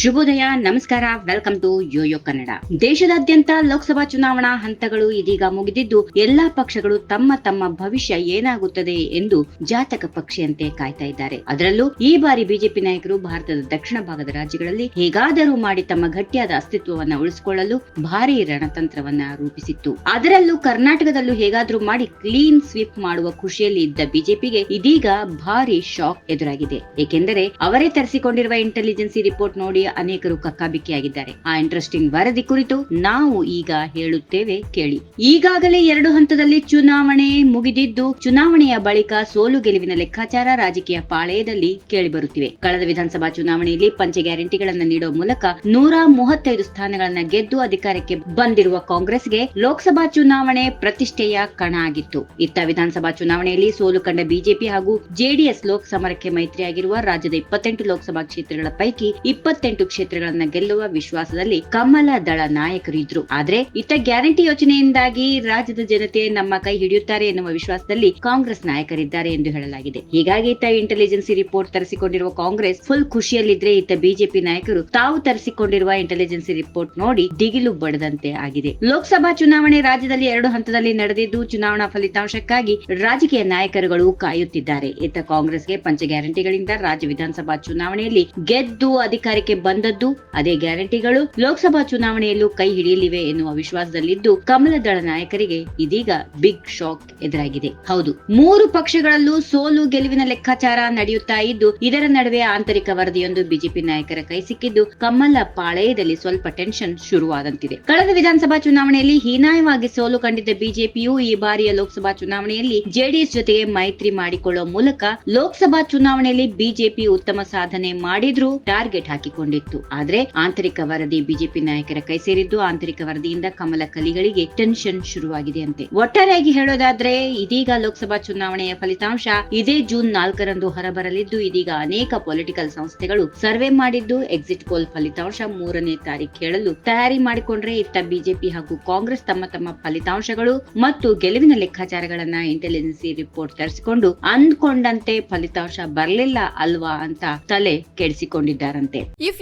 ಶುಭೋದಯ, ನಮಸ್ಕಾರ welcome to Yoyo Kannada ದೇಶದಾದ್ಯಂತ ಲೋಕಸಭಾ ಚುನಾವಣಾ ಹಂತಗಳು ಇದೀಗ ಮುಗಿದಿದ್ದು, ಎಲ್ಲಾ ಪಕ್ಷಗಳು ತಮ್ಮ ತಮ್ಮ ಭವಿಷ್ಯ ಏನಾಗುತ್ತದೆ ಎಂದು ಜಾತಕ ಪಕ್ಷಿಯಂತೆ ಕಾಯ್ತಾ ಇದ್ದಾರೆ. ಅದರಲ್ಲೂ ಈ ಬಾರಿ ಬಿಜೆಪಿ ನಾಯಕರು ಭಾರತದ ದಕ್ಷಿಣ ಭಾಗದ ರಾಜ್ಯಗಳಲ್ಲಿ ಹೇಗಾದರೂ ಮಾಡಿ ತಮ್ಮ ಗಟ್ಟಿಯಾದ ಅಸ್ತಿತ್ವವನ್ನ ಉಳಿಸಿಕೊಳ್ಳಲು ಭಾರಿ ರಣತಂತ್ರವನ್ನ ರೂಪಿಸಿತ್ತು. ಅದರಲ್ಲೂ ಕರ್ನಾಟಕದಲ್ಲೂ ಹೇಗಾದರೂ ಮಾಡಿ ಕ್ಲೀನ್ ಸ್ವೀಪ್ ಮಾಡುವ ಖುಷಿಯಲ್ಲಿ ಇದ್ದ ಬಿಜೆಪಿಗೆ ಇದೀಗ ಭಾರಿ ಶಾಕ್ ಎದುರಾಗಿದೆ. ಏಕೆಂದರೆ ಅವರೇ ತರಿಸಿಕೊಂಡಿರುವ ಇಂಟೆಲಿಜೆನ್ಸಿ ರಿಪೋರ್ಟ್ ನೋಡಿ ಅನೇಕರು ಕಕ್ಕಾಬಿಕ್ಕಿಯಾಗಿದ್ದಾರೆ. ಆ ಇಂಟ್ರೆಸ್ಟಿಂಗ್ ವರದಿ ಕುರಿತು ನಾವು ಈಗ ಹೇಳುತ್ತೇವೆ ಕೇಳಿ. ಈಗಾಗಲೇ ಎರಡು ಹಂತದಲ್ಲಿ ಚುನಾವಣೆ ಮುಗಿದಿದ್ದು, ಚುನಾವಣೆಯ ಬಳಿಕ ಸೋಲು ಗೆಲುವಿನ ಲೆಕ್ಕಾಚಾರ ರಾಜಕೀಯ ಪಾಳೆಯದಲ್ಲಿ ಕೇಳಿಬರುತ್ತಿವೆ. ಕಳೆದ ವಿಧಾನಸಭಾ ಚುನಾವಣೆಯಲ್ಲಿ ಪಂಚ ಗ್ಯಾರಂಟಿಗಳನ್ನು ನೀಡುವ ಮೂಲಕ ನೂರ ಮೂವತ್ತೈದು ಸ್ಥಾನಗಳನ್ನ ಗೆದ್ದು ಅಧಿಕಾರಕ್ಕೆ ಬಂದಿರುವ ಕಾಂಗ್ರೆಸ್ಗೆ ಲೋಕಸಭಾ ಚುನಾವಣೆ ಪ್ರತಿಷ್ಠೆಯ ಕಣ ಆಗಿತ್ತು. ಇತ್ತ ವಿಧಾನಸಭಾ ಚುನಾವಣೆಯಲ್ಲಿ ಸೋಲು ಕಂಡ ಬಿಜೆಪಿ ಹಾಗೂ ಜೆಡಿಎಸ್ ಲೋಕಸಮರಕ್ಕೆ ಮೈತ್ರಿಯಾಗಿರುವ ರಾಜ್ಯದ ಇಪ್ಪತ್ತೆಂಟು ಲೋಕಸಭಾ ಕ್ಷೇತ್ರಗಳ ಪೈಕಿ ಇಪ್ಪತ್ತೆಂಟು ಕ್ಷೇತ್ರಗಳನ್ನ ಗೆಲ್ಲುವ ವಿಶ್ವಾಸದಲ್ಲಿ ಕಮಲ ದಳ ನಾಯಕರು ಇದ್ರು. ಆದ್ರೆ ಇತ್ತ ಗ್ಯಾರಂಟಿ ಯೋಜನೆಯಿಂದಾಗಿ ರಾಜ್ಯದ ಜನತೆ ನಮ್ಮ ಕೈ ಹಿಡಿಯುತ್ತಾರೆ ಎನ್ನುವ ವಿಶ್ವಾಸದಲ್ಲಿ ಕಾಂಗ್ರೆಸ್ ನಾಯಕರಿದ್ದಾರೆ ಎಂದು ಹೇಳಲಾಗಿದೆ. ಹೀಗಾಗಿ ಇತ್ತ ಇಂಟೆಲಿಜೆನ್ಸಿ ರಿಪೋರ್ಟ್ ತರಿಸಿಕೊಂಡಿರುವ ಕಾಂಗ್ರೆಸ್ ಫುಲ್ ಖುಷಿಯಲ್ಲಿದ್ರೆ ಇತ್ತ ಬಿಜೆಪಿ ನಾಯಕರು ತಾವು ತರಿಸಿಕೊಂಡಿರುವ ಇಂಟೆಲಿಜೆನ್ಸಿ ರಿಪೋರ್ಟ್ ನೋಡಿ ದಿಗಿಲು ಬಡದಂತೆ ಆಗಿದೆ. ಲೋಕಸಭಾ ಚುನಾವಣೆ ರಾಜ್ಯದಲ್ಲಿ ಎರಡು ಹಂತದಲ್ಲಿ ನಡೆದಿದ್ದು ಚುನಾವಣಾ ಫಲಿತಾಂಶಕ್ಕಾಗಿ ರಾಜಕೀಯ ನಾಯಕರುಗಳು ಕಾಯುತ್ತಿದ್ದಾರೆ. ಇತ್ತ ಕಾಂಗ್ರೆಸ್ಗೆ ಪಂಚ ಗ್ಯಾರಂಟಿಗಳಿಂದ ರಾಜ್ಯ ವಿಧಾನಸಭಾ ಚುನಾವಣೆಯಲ್ಲಿ ಗೆದ್ದು ಅಧಿಕಾರಕ್ಕೆ ಬಂದದ್ದು. ಅದೇ ಗ್ಯಾರಂಟಿಗಳು ಲೋಕಸಭಾ ಚುನಾವಣೆಯಲ್ಲೂ ಕೈ ಹಿಡಿಯಲಿವೆ ಎನ್ನುವ ವಿಶ್ವಾಸದಲ್ಲಿದ್ದು ಕಮಲ ದಳ ನಾಯಕರಿಗೆ ಇದೀಗ ಬಿಗ್ ಶಾಕ್ ಎದುರಾಗಿದೆ. ಹೌದು, ಮೂರು ಪಕ್ಷಗಳಲ್ಲೂ ಸೋಲು ಗೆಲುವಿನ ಲೆಕ್ಕಾಚಾರ ನಡೆಯುತ್ತಾ ಇದ್ದು, ಇದರ ನಡುವೆ ಆಂತರಿಕ ವರದಿಯೊಂದು ಬಿಜೆಪಿ ನಾಯಕರ ಕೈ ಸಿಕ್ಕಿದ್ದು ಕಮಲ ಪಾಳೆಯದಲ್ಲಿ ಸ್ವಲ್ಪ ಟೆನ್ಷನ್ ಶುರುವಾದಂತಿದೆ. ಕಳೆದ ವಿಧಾನಸಭಾ ಚುನಾವಣೆಯಲ್ಲಿ ಹೀನಾಯವಾಗಿ ಸೋಲು ಕಂಡಿದ್ದ ಬಿಜೆಪಿಯು ಈ ಬಾರಿಯ ಲೋಕಸಭಾ ಚುನಾವಣೆಯಲ್ಲಿ ಜೆಡಿಎಸ್ ಜೊತೆಗೆ ಮೈತ್ರಿ ಮಾಡಿಕೊಳ್ಳುವ ಮೂಲಕ ಲೋಕಸಭಾ ಚುನಾವಣೆಯಲ್ಲಿ ಬಿಜೆಪಿ ಉತ್ತಮ ಸಾಧನೆ ಮಾಡಿದ್ರೂ ಟಾರ್ಗೆಟ್ ಹಾಕಿಕೊಂಡಿತ್ತು ಆದ್ರೆ ಆಂತರಿಕ ವರದಿ ಬಿಜೆಪಿ ನಾಯಕರ ಕೈ ಸೇರಿದ್ದು ಆಂತರಿಕ ವರದಿಯಿಂದ ಕಮಲ ಕಲಿಗಳಿಗೆ ಟೆನ್ಷನ್ ಶುರುವಾಗಿದೆ ಅಂತೆ. ಒಟ್ಟಾರೆಯಾಗಿ ಹೇಳೋದಾದ್ರೆ, ಇದೀಗ ಲೋಕಸಭಾ ಚುನಾವಣೆಯ ಫಲಿತಾಂಶ ಇದೇ ಜೂನ್ ನಾಲ್ಕರಂದು ಹೊರಬರಲಿದ್ದು, ಇದೀಗ ಅನೇಕ ಪೊಲಿಟಿಕಲ್ ಸಂಸ್ಥೆಗಳು ಸರ್ವೆ ಮಾಡಿದ್ದು, ಎಕ್ಸಿಟ್ ಪೋಲ್ ಫಲಿತಾಂಶ ಮೂರನೇ ತಾರೀಕು ಹೇಳಲು ತಯಾರಿ ಮಾಡಿಕೊಂಡ್ರೆ ಇತ್ತ ಬಿಜೆಪಿ ಹಾಗೂ ಕಾಂಗ್ರೆಸ್ ತಮ್ಮ ತಮ್ಮ ಫಲಿತಾಂಶಗಳು ಮತ್ತು ಗೆಲುವಿನ ಲೆಕ್ಕಾಚಾರಗಳನ್ನ ಇಂಟೆಲಿಜೆನ್ಸಿ ರಿಪೋರ್ಟ್ ತರಿಸಿಕೊಂಡು ಅಂದ್ಕೊಂಡಂತೆ ಫಲಿತಾಂಶ ಬರಲಿಲ್ಲ ಅಲ್ವಾ ಅಂತ ತಲೆ ಕೆಡಿಸಿಕೊಂಡಿದ್ದಾರಂತೆ. If